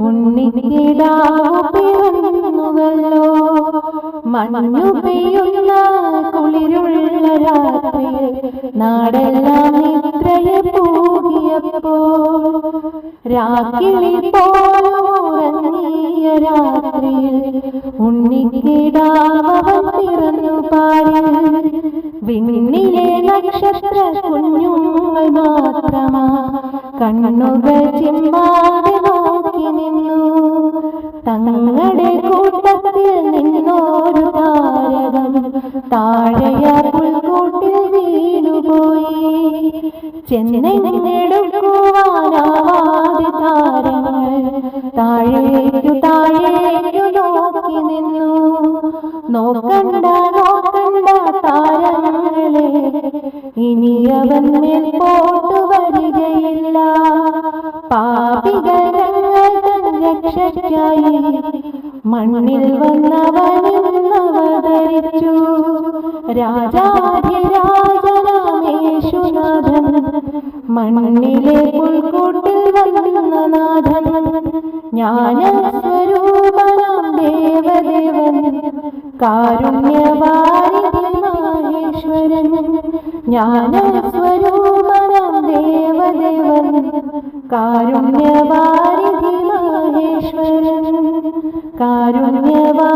ഉണ്ണിക്കിടാവ് മഞ്ഞു പെയ്യുന്ന കുളിരുള്ള രാത്രിയിൽ നാടെല്ലാം നിദ്രയെ പൂകിയപ്പോ രാക്കിളി പോലുറങ്ങിയ രാത്രിയിൽ ഉണ്ണിക്കിടാവൻ പിറന്നു പാടി വിണ്ണിലെ നക്ഷത്ര കുഞ്ഞുങ്ങൾ മാത്രമാ. കണ്ണുകൾ ചിമ്മാതെ നോക്കി നിന്നു. തങ്ങളുടെ കൂട്ടത്തിൽ നിന്നോരു താരകം താഴയ പുൽക്കൂട്ടിൽ വീണുപോയി. ചെന്നെടുക്കുവാനാവാതെ താരങ്ങൾ താഴേക്കു താഴേക്കു നോക്കി നിന്നു. നോക്കണ്ട തൻ രക്ഷയ്ക്കായി മണ്ണിൽ വന്നവനിന്നവതരിച്ചു. രാജാധിരാജനാമേശുനാഥൻ മണ്ണിലെ പുൽക്കൂട്ടിൽ വന്ന നാഥൻ ജ്ഞാനസ്വരൂപനാം ദേവദേവൻ കാരുണ്യവാരിധീശ്വരൻ ജ്ഞാനസ്വരൂപണം ദേവദേവൻ കാരുണ്യവാരിധി മഹേശ്വരൻ. കാരുണ്യവാ